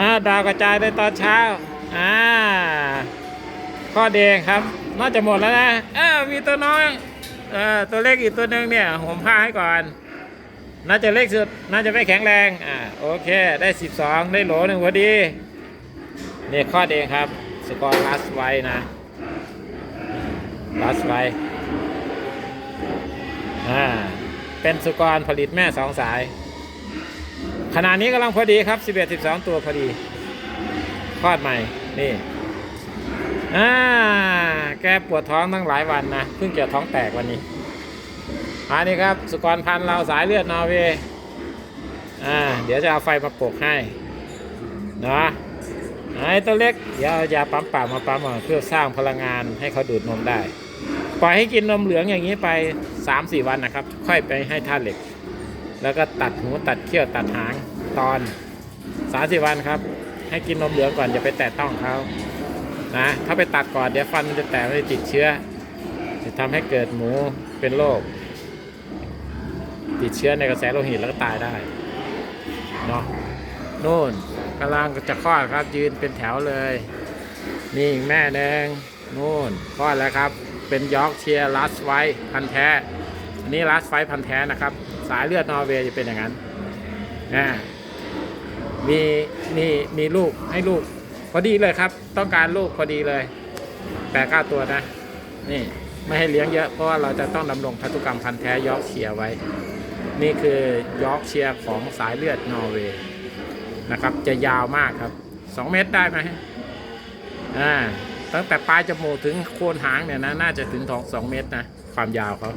อ่าดาวกระจายในตอนเช้าอ่าข้อเดงครับ น่าจะหมดแล้วนะอ้าวมีตัวน้อยเอ่อตัวเล็กอีกตัวหนึ่งเนี่ยผมผ้าให้ก่อน น่าจะเล็กสุด น่าจะไม่แข็งแรงอ่าโอเค ได้ 12 ได้โหลหนึ่งพอดีนี่ข้อเดงครับ สกอร์ลัสไว้นะลัสไว้อ่าเป็นสุกรผลิตแม่สองสาย ขนาดนี้กำลังพอดีครับ 11 12 ตัวพอดีคลอดใหม่ นี่อ่าแกปวดท้องตั้งหลายวันนะเพิ่งจะท้องแตกวันนี้อันนี้ครับ สุกรพันธ์เราสายเลือดนอร์เวย์อ่าเดี๋ยวจะเอาไฟมาปกให้นะไอ้ตัวเล็กเดี๋ยวเอายาปั๊มปากมาปั๊มมาเพื่อสร้างพลังงานให้เขาดูดนมได้ ปล่อยให้กินนมเหลืองอย่างนี้ไป 3-4 วันนะครับ ค่อยไปให้ท่าเหล็ก แล้วก็ตัดหูตัดเขี้ยวตัดหางตอน3-4วันครับ ให้กินนมเหลืองก่อนอย่าไปแตะต้องเขานะถ้าไปตัดก่อนเดี๋ยวฟันมันจะแตกมันจะติดเชื้อ จะทำให้เกิดหมูเป็นโรคติดเชื้อในกระแสโลหิตแล้วก็ตายได้เนาะนู่นกำลังจะคลอดครับ ยืนเป็นแถวเลย นี่อีกแม่แดงนู่นคลอดแล้วครับ เป็นยอร์กเชียร์ลัสไวพันแท้ อันนี้ลัสไวพันแท้นะครับ สายเลือดนอร์เวย์จะเป็นอย่างนั้นนะมีมีมีลูกให้ลูก พอดีเลยครับ ต้องการลูกพอดีเลยแปดเก้าตัวนะ นี่ไม่ให้เลี้ยงเยอะเพราะว่าเราจะต้องดำรงพันธุกรรมพันธุ์แท้ยอร์กเชียร์ไว้ นี่คือยอร์กเชียร์ของสายเลือดนอร์เวย์นะครับ จะยาวมากครับ2เมตรได้ไหมอ่าตั้งแต่ปลายจมูกถึงโคนหางเนี่ยนะน่าจะถึงทองสองเมตรนะ ความยาวเขา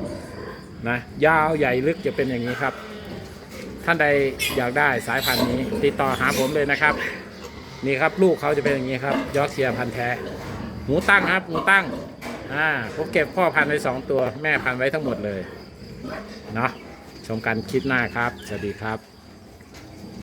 นะยาวใหญ่ลึกจะเป็นอย่างนี้ครับ ท่านใดอยากได้สายพันธุ์นี้ ติดต่อหาผมเลยนะครับ นี่ครับลูกเขาจะเป็นอย่างนี้ครับยอร์กเชียร์พันธุ์แท้หมูตั้งครับหมูตั้งอ่าผมเก็บพ่อพันธุ์ไว้สองตัว แม่พันธุ์ไว้ทั้งหมดเลยเนาะชมกันคลิปหน้าครับ สวัสดีครับ